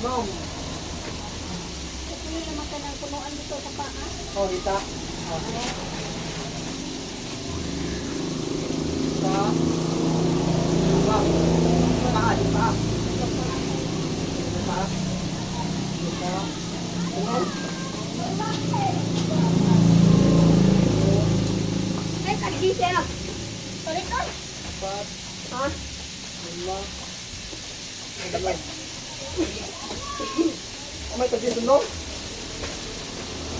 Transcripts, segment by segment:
Nom. Hindi naman ka ng punuan dito sa paa. Oh, dita. Oh. Pa. Pa. Pa. Di pa. Di pa. Di pa. Nom. Ay, kagdi siya. Sorry ka. Apat. Ha? Lima. Oh, may tagin ito, no?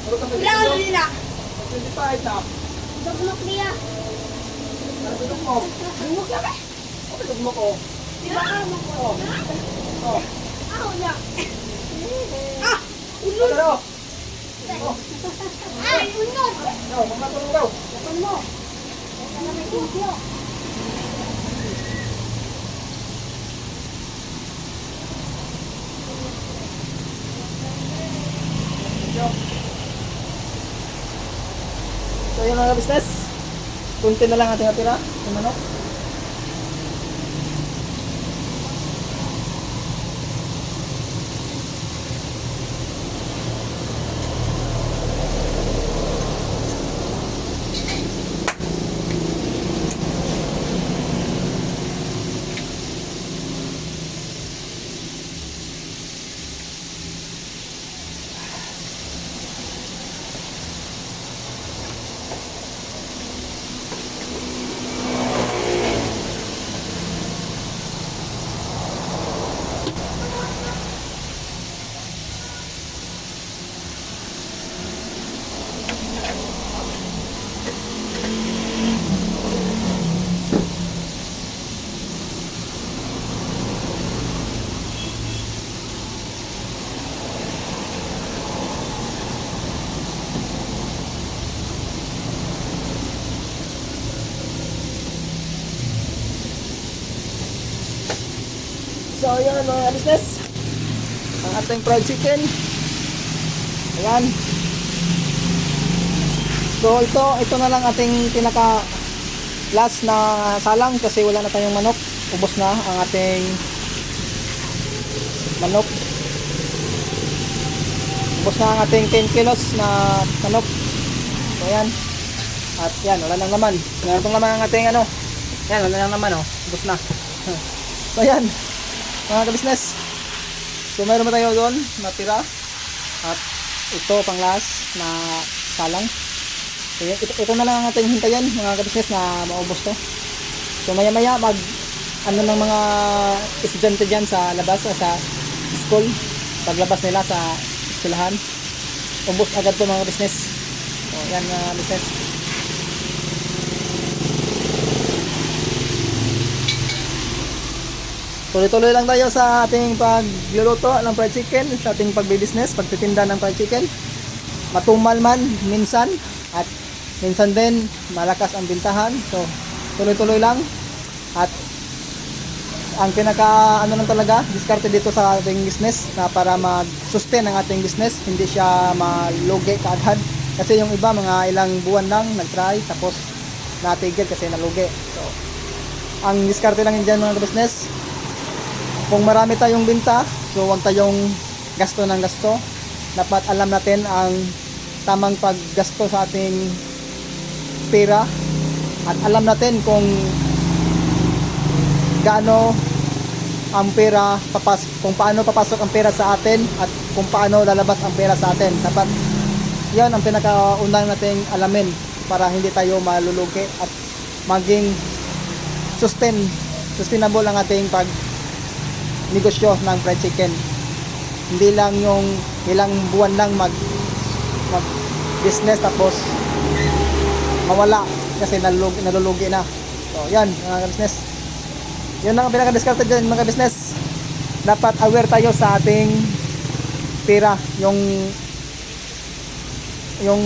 Ano ka may Kailangan tagin, nila. no? 25 na. Dugmok niya. Ano tulog mo? Dugmok na ba? Ano mo ko? Di ba ka mo ko? Oh. Ah, wala. Ah! Unod! Ano? Ay, unod! No, mga tulog daw. Lapan mo. Ito na may kumpyo. So yun mga business. Kunti na lang ating natira. Yung manok. So yun mga business. Ang ating fried chicken. Ayan. So ito, ito na lang ating pinaka last na salang kasi wala na tayong manok. Ubos na ang ating manok. Ubos na ang ating 10 kilos na manok. So ayan. At yan, wala nang naman. Meron pong naman ang ating ano. Yan, wala nang naman oh. Ubos na. so ayan mga ka-business. So meron pa tayo doon natira. At ito pang last na salang. So, ito, ito na lang ang ating hintayin mga ka-business na maubos to. So maya maya mag ano ng mga estudyante dyan sa labas o sa school. Paglabas nila sa eskwelahan. Ubos agad to mga business. So yan mga business. Tuloy-tuloy lang tayo sa ating pagluluto ng fried chicken, sa ating pagbibusiness, pagtitinda ng fried chicken. Matumal man minsan at minsan din malakas ang bintahan. So, tuloy-tuloy lang. At ang pinaka ano lang talaga, diskarte dito sa ating business na para mag-sustain ang ating business, hindi siya malugi kaagad. Kasi yung iba mga ilang buwan lang nag-try tapos natigil kasi nalugi. So, ang diskarte lang dyan mga business, kung marami tayong binta, so huwag tayong gasto ng gasto. Dapat alam natin ang tamang paggasto sa ating pera at alam natin kung gaano ang pera papas kung paano papasok ang pera sa atin at kung paano lalabas ang pera sa atin. Dapat 'yon ang pinakaunang nating alamin para hindi tayo malulugi at maging sustain sustainable ang ating pag negosyo ng fried chicken. Hindi lang yung ilang buwan lang mag mag business tapos mawala kasi nalulugi, nalulugi na. So, yan mga business. Yun ang pinaka-discount dyan mga business. Dapat aware tayo sa ating pera, yung yung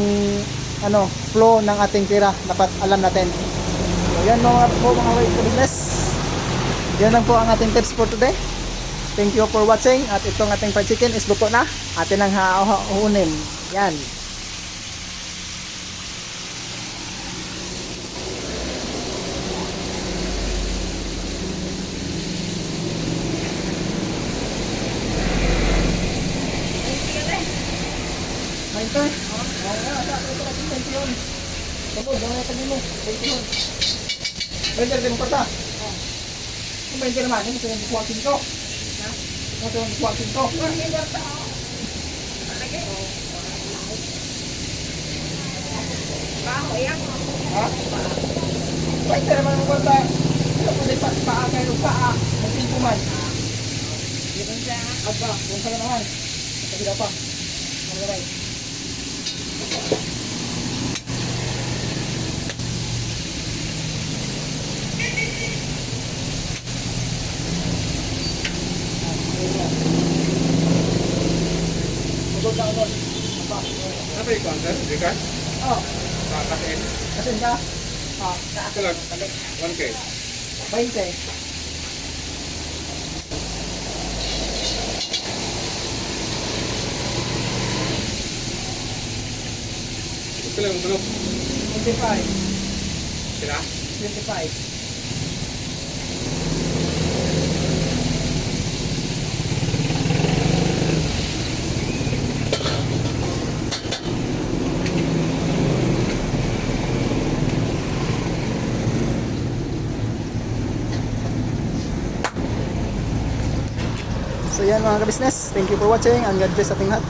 ano, flow ng ating pera. Dapat alam natin. So, yan mga po mga business. Yan lang po ang ating tips for today. Thank you for watching at itong ating fried chicken is buko na. Atin ang haunin. Yan. Benda dia memperdah. Benda dia mana? Benda dia kuat tingkau pa Kung 20 naman, yun, sila kukuha 5. Ha? Kung sila kukuha 5. Ha? 20 naman mo pa Ano kung pa paa kayo paa, mag-5 man. Aba, kung saan naman. Sa kabila pa. Ang gamay. Usod Aba. Ano ba yung contest? Hindi ka? Oh. Ah, Ito lang. 1K. 20. Ito lang yung bulok. 25. Sila? 25. Yan mga ka-business, thank you for watching and God bless ating lahat.